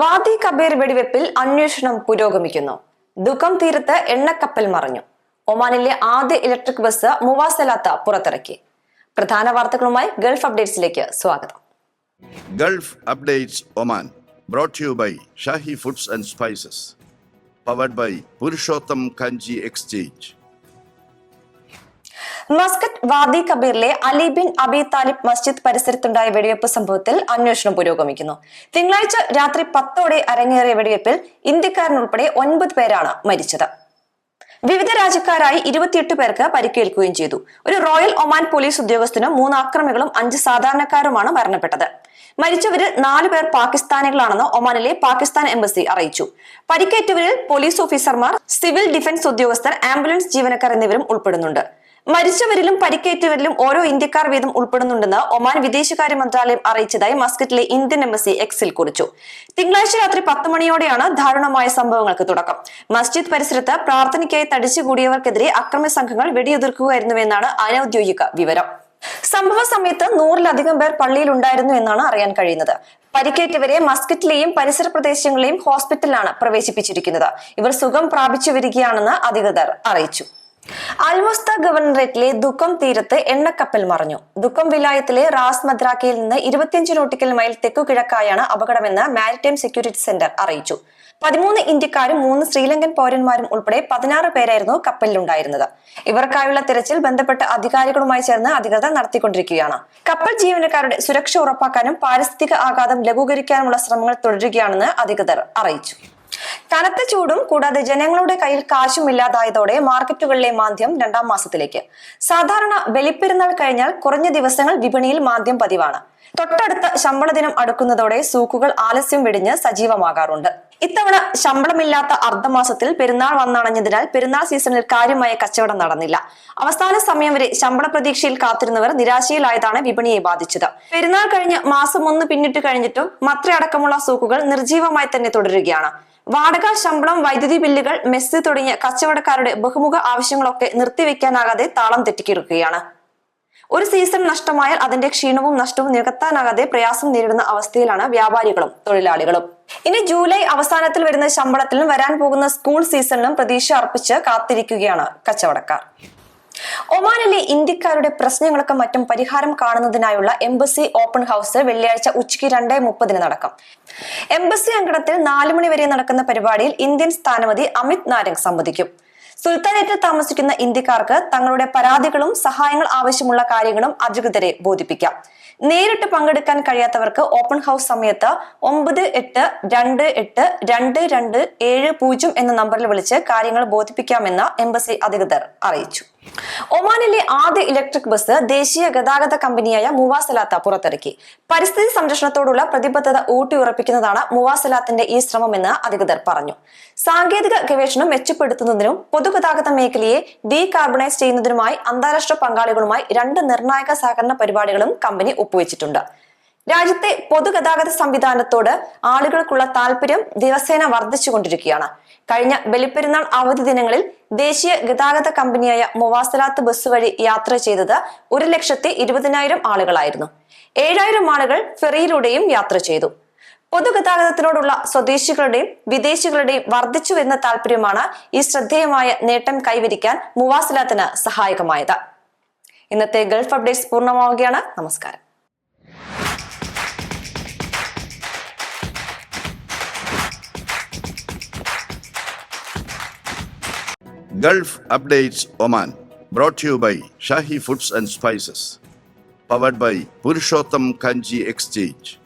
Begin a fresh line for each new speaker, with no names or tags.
വാദി കബീർ വെടിവെപ്പിൽ അന്വേഷണം പുരോഗമിക്കുന്നു. ദുഃഖം തീരത്ത് എണ്ണക്കപ്പൽ മറഞ്ഞു. ഒമാനിലെ ആദ്യ ഇലക്ട്രിക് ബസ് മുവാസലാത്ത പുറത്തിറക്കി. പ്രധാന വാർത്തകളുമായി ഗൾഫ് അപ്ഡേറ്റ്സിലേക്ക് സ്വാഗതം.
Gulf Updates Oman brought you by Shahi Foods and Spices. Powered by Purushottam Kanji Exchange.
Muscat Wadi കബീറിലെ Ali bin Abi Talib മസ്ജിദ് പരിസരത്തുണ്ടായ വെടിവെപ്പ് സംഭവത്തിൽ അന്വേഷണം പുരോഗമിക്കുന്നു. തിങ്കളാഴ്ച രാത്രി പത്തോടെ അരങ്ങേറിയ വെടിവെപ്പിൽ ഇന്ത്യക്കാരനുൾപ്പെടെ ഒൻപത് പേരാണ് മരിച്ചത്. വിവിധ രാജ്യക്കാരായി ഇരുപത്തിയെട്ട് പേർക്ക് പരിക്കേൽക്കുകയും ചെയ്തു. ഒരു റോയൽ ഒമാൻ പോലീസ് ഉദ്യോഗസ്ഥനും മൂന്ന് ആക്രമികളും അഞ്ച് സാധാരണക്കാരുമാണ് മരണപ്പെട്ടത്. മരിച്ചവരിൽ നാലു പേർ പാകിസ്ഥാനികളാണെന്ന് ഒമാനിലെ പാകിസ്ഥാൻ എംബസി അറിയിച്ചു. പരിക്കേറ്റവരിൽ പോലീസ് ഓഫീസർമാർ സിവിൽ ഡിഫൻസ് ഉദ്യോഗസ്ഥർ ആംബുലൻസ് ജീവനക്കാർ എന്നിവരും ഉൾപ്പെടുന്നുണ്ട്. മരിച്ചവരിലും പരിക്കേറ്റവരിലും ഓരോ ഇന്ത്യക്കാർ വീതം ഉൾപ്പെടുന്നുണ്ടെന്ന് ഒമാൻ വിദേശകാര്യ മന്ത്രാലയം അറിയിച്ചതായി മസ്കറ്റിലെ ഇന്ത്യൻ എംബസി എക്സിൽ കുറിച്ചു. തിങ്കളാഴ്ച രാത്രി പത്ത് മണിയോടെയാണ് ദാരുണമായ സംഭവങ്ങൾക്ക് തുടക്കം. മസ്ജിദ് പരിസരത്ത് പ്രാർത്ഥനയ്ക്കായി തടിച്ചുകൂടിയവർക്കെതിരെ അക്രമ സംഘങ്ങൾ വെടിയുതിർക്കുകയായിരുന്നുവെന്നാണ് അനൌദ്യോഗിക വിവരം. സംഭവ സമയത്ത് നൂറിലധികം പേർ പള്ളിയിൽ ഉണ്ടായിരുന്നു എന്നാണ് അറിയാൻ കഴിയുന്നത്. പരിക്കേറ്റവരെ മസ്കറ്റിലെയും പരിസര പ്രദേശങ്ങളിലെയും ഹോസ്പിറ്റലിലാണ് പ്രവേശിപ്പിച്ചിരിക്കുന്നത്. ഇവർ സുഖം പ്രാപിച്ചു വരികയാണെന്ന് അധികൃതർ അറിയിച്ചു. അൽമുസ്ത ഗവർണറേറ്റിലെ ദുഃഖം തീരത്ത് എണ്ണക്കപ്പൽ മറിഞ്ഞു. ദുഃഖം വിലായത്തിലെ റാസ് മദ്രാക്കയിൽ നിന്ന് ഇരുപത്തിയഞ്ച് നോട്ടിക്കൽ മൈൽ തെക്കു കിഴക്കായാണ് അപകടമെന്ന് മാരിടൈം സെക്യൂരിറ്റി സെന്റർ അറിയിച്ചു. പതിമൂന്ന് ഇന്ത്യക്കാരും മൂന്ന് ശ്രീലങ്കൻ പൗരന്മാരും ഉൾപ്പെടെ പതിനാറ് പേരായിരുന്നു കപ്പലിലുണ്ടായിരുന്നത്. ഇവർക്കായുള്ള തിരച്ചിൽ ബന്ധപ്പെട്ട അധികാരികളുമായി ചേർന്ന് അധികൃതർ നടത്തിക്കൊണ്ടിരിക്കുകയാണ്. കപ്പൽ ജീവനക്കാരുടെ സുരക്ഷ ഉറപ്പാക്കാനും പാരിസ്ഥിതിക ആഘാതം ലഘൂകരിക്കാനുമുള്ള ശ്രമങ്ങൾ തുടരുകയാണെന്ന് അധികൃതർ അറിയിച്ചു. കനത്ത ചൂടും കൂടാതെ ജനങ്ങളുടെ കയ്യിൽ കാശും ഇല്ലാതായതോടെ മാർക്കറ്റുകളിലെ മാന്ദ്യം രണ്ടാം മാസത്തിലേക്ക്. സാധാരണ ബലിപ്പെരുന്നാൾ കഴിഞ്ഞാൽ കുറഞ്ഞ ദിവസങ്ങൾ വിപണിയിൽ മാന്ദ്യം പതിവാണ്. തൊട്ടടുത്ത ശമ്പള ദിനം അടുക്കുന്നതോടെ സൂക്കുകൾ ആലസ്യം വെടിഞ്ഞ് സജീവമാകാറുണ്ട്. ഇത്തവണ ശമ്പളമില്ലാത്ത അർദ്ധമാസത്തിൽ പെരുന്നാൾ വന്നണഞ്ഞതിനാൽ പെരുന്നാൾ സീസണിൽ കാര്യമായ കച്ചവടം നടന്നില്ല. അവസാന സമയം വരെ ശമ്പള പ്രതീക്ഷയിൽ കാത്തിരുന്നവർ നിരാശയിലായതാണ് വിപണിയെ ബാധിച്ചത്. പെരുന്നാൾ കഴിഞ്ഞ് മാസം ഒന്ന് പിന്നിട്ട് കഴിഞ്ഞിട്ടും മത്രയടക്കമുള്ള സൂക്കുകൾ നിർജീവമായി തന്നെ തുടരുകയാണ്. വാടക ശമ്പളം വൈദ്യുതി ബില്ലുകൾ മെസ്സ് തുടങ്ങിയ കച്ചവടക്കാരുടെ ബഹുമുഖ ആവശ്യങ്ങളൊക്കെ നിർത്തിവെക്കാനാകാതെ താളം തെറ്റിക്കിടക്കുകയാണ്. ഒരു സീസൺ നഷ്ടമായാൽ അതിന്റെ ക്ഷീണവും നഷ്ടവും നികത്താനാകാതെ പ്രയാസം നേരിടുന്ന അവസ്ഥയിലാണ് വ്യാപാരികളും തൊഴിലാളികളും. ഇനി ജൂലൈ അവസാനത്തിൽ വരുന്ന ശമ്പളത്തിലും വരാൻ പോകുന്ന സ്കൂൾ സീസണിലും പ്രതീക്ഷ അർപ്പിച്ച് കാത്തിരിക്കുകയാണ് കച്ചവടക്കാർ. ഒമാനിലെ ഇന്ത്യക്കാരുടെ പ്രശ്നങ്ങളൊക്കെ മറ്റും പരിഹാരം കാണുന്നതിനായുള്ള എംബസി ഓപ്പൺ ഹൗസ് വെള്ളിയാഴ്ച ഉച്ചയ്ക്ക് രണ്ടേ മുപ്പതിന് നടക്കും. എംബസി അങ്കണത്തിൽ നാലു മണി വരെ നടക്കുന്ന പരിപാടിയിൽ ഇന്ത്യൻ സ്ഥാനപതി അമിത് നാരംഗ് സംവദിക്കും. സുൽത്താനേറ്റിൽ താമസിക്കുന്ന ഇന്ത്യക്കാർക്ക് തങ്ങളുടെ പരാതികളും സഹായങ്ങൾ ആവശ്യമുള്ള കാര്യങ്ങളും അധികൃതരെ ബോധിപ്പിക്കാം. നേരിട്ട് പങ്കെടുക്കാൻ കഴിയാത്തവർക്ക് ഓപ്പൺ ഹൗസ് സമയത്ത് ഒമ്പത് എട്ട് രണ്ട് എട്ട് രണ്ട് രണ്ട് ഏഴ് പൂജ്യം എന്ന നമ്പറിൽ വിളിച്ച് കാര്യങ്ങൾ ബോധിപ്പിക്കാമെന്ന് എംബസി അധികൃതർ അറിയിച്ചു. ഒമാനിലെ ആദ്യ ഇലക്ട്രിക് ബസ് ദേശീയ ഗതാഗത കമ്പനിയായ മുവാസലാത്ത പുറത്തിറക്കി. പരിസ്ഥിതി സംരക്ഷണത്തോടുള്ള പ്രതിബദ്ധത ഊട്ടിയുറപ്പിക്കുന്നതാണ് മുവാസലാത്തിന്റെ ഈ ശ്രമമെന്ന് അധികൃതർ പറഞ്ഞു. സാങ്കേതിക ഗവേഷണം മെച്ചപ്പെടുത്തുന്നതിനും പൊതുഗതാഗത മേഖലയെ ഡീകാർബണൈസ് ചെയ്യുന്നതിനുമായി അന്താരാഷ്ട്ര പങ്കാളികളുമായി രണ്ട് നിർണായക സഹകരണ പരിപാടികളും കമ്പനി ഒപ്പുവെച്ചിട്ടുണ്ട്. രാജ്യത്തെ പൊതുഗതാഗത സംവിധാനത്തോട് ആളുകൾക്കുള്ള താല്പര്യം ദിവസേന വർദ്ധിച്ചുകൊണ്ടിരിക്കുകയാണ്. കഴിഞ്ഞ ബലിപ്പെരുന്നാൾ അവധി ദിനങ്ങളിൽ ദേശീയ ഗതാഗത കമ്പനിയായ മൊവാസലാത്ത് ബസ് വഴി യാത്ര ചെയ്തത് ഒരു ലക്ഷത്തി ഇരുപതിനായിരം ആളുകളായിരുന്നു. ഏഴായിരം ആളുകൾ ഫെറിയിലൂടെയും യാത്ര ചെയ്തു. പൊതുഗതാഗതത്തിനോടുള്ള സ്വദേശികളുടെയും വിദേശികളുടെയും വർദ്ധിച്ചു വരുന്ന താല്പര്യമാണ് ഈ ശ്രദ്ധേയമായ നേട്ടം കൈവരിക്കാൻ മുവാസിലാത്തിന് സഹായകമായത്. ഇന്നത്തെ ഗൾഫ് അപ്ഡേറ്റ്സ് പൂർണമാവുകയാണ്. നമസ്കാരം.
Gulf Updates Oman brought you by Shahi Foods and Spices powered by Purushottam Kanji Exchange.